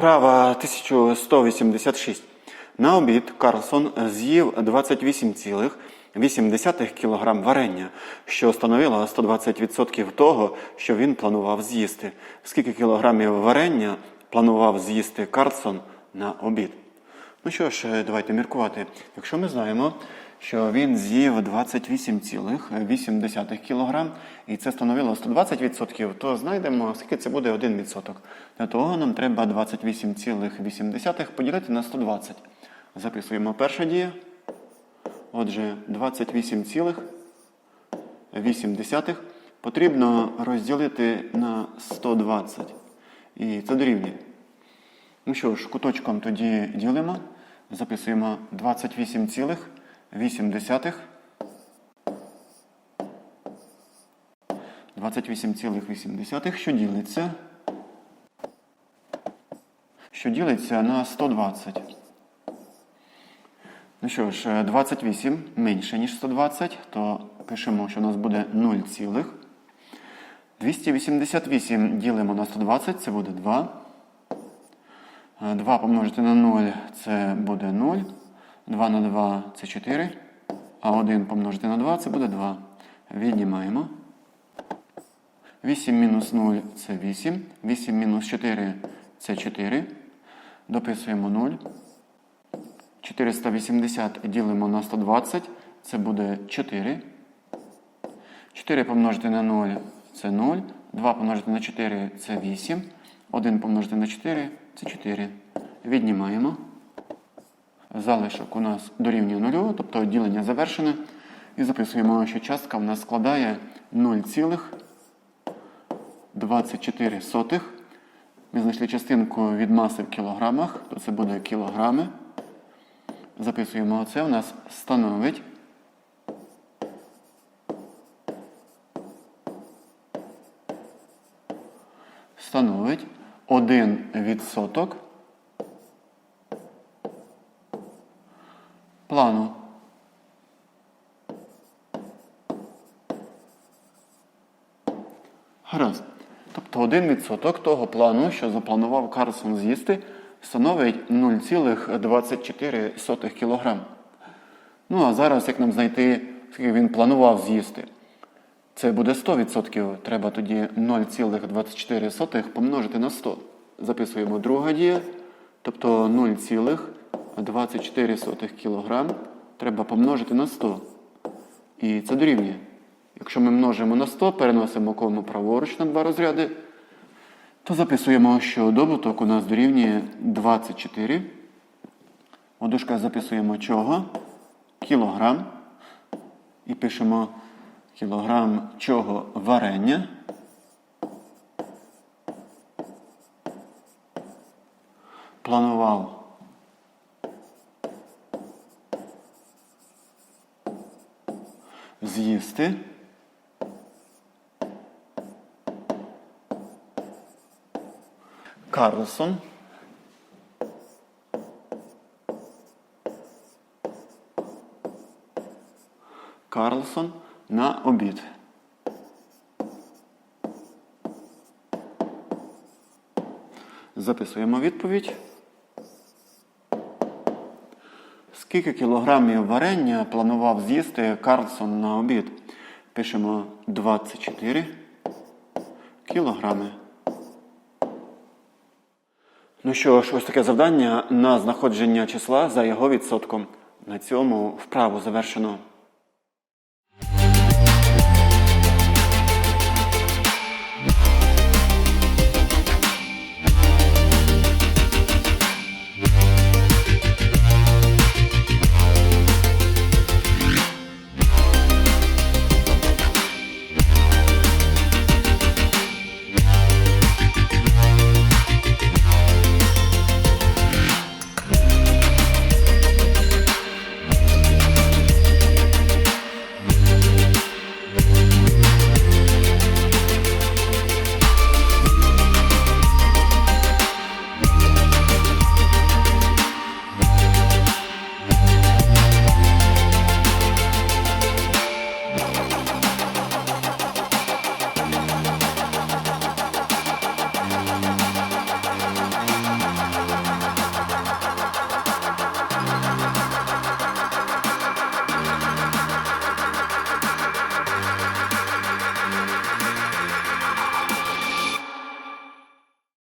Вправа 1186. На обід Карлсон з'їв 28,8 кг варення, що становило 120% того, що він планував з'їсти. Скільки кілограмів варення планував з'їсти Карлсон на обід? Ну що ж, е, давайте міркувати. Якщо ми знаємо, що він з'їв 28,8 кг, і це становило 120%, то знайдемо, скільки це буде 1%. Для того нам треба 28,8 поділити на 120. Записуємо перша дія. Отже, 28,8 потрібно розділити на 120. І це дорівнює. Ну що ж, куточком тоді ділимо. Записуємо 28,8. 28,8, що ділиться. Що ділиться на 120. Ну що ж, е, 28 менше, ніж 120, то пишемо, що у нас буде 0, цілих. 288 ділимо на 120, це буде 2. 2 помножити на 0 це буде 0. 2 на 2 це 4. А 1 помножити на 2 це буде 2. Віднімаємо. 8 мінус 0 це 8. 8 мінус 4 це 4. Дописуємо 0. 480 ділимо на 120, це буде 4. 4 помножити на 0 це 0. 2 помножити на 4 це 8. 1 помножити на 4 це 4. Віднімаємо. Залишок у нас дорівнює 0, тобто ділення завершене. І записуємо, що частка в нас складає 0,24. Ми знайшли частинку від маси в кілограмах, то це буде кілограми. Записуємо оце, у нас становить. Становить 1 відсоток плану. Гаразд. Тобто 1% того плану, що запланував Карлсон з'їсти, становить 0,24 кг. Ну а зараз, як нам знайти, скільки він планував з'їсти? Це буде 100%. Треба тоді 0,24 помножити на 100. Записуємо друга дія. Тобто 0,24 кг треба помножити на 100. І це дорівнює. Якщо ми множимо на 100, переносимо кому праворуч на два розряди, то записуємо, що добуток у нас дорівнює 24. У записуємо чого? Кілограм. І пишемо кілограм чого варення. Планував з'їсти. Карлсон. Карлсон на обід. Записуємо відповідь. Скільки кілограмів варення планував з'їсти Карлсон на обід? Пишемо 24 кілограми. Ну що ж, ось таке завдання на знаходження числа за його відсотком. На цьому вправу завершено.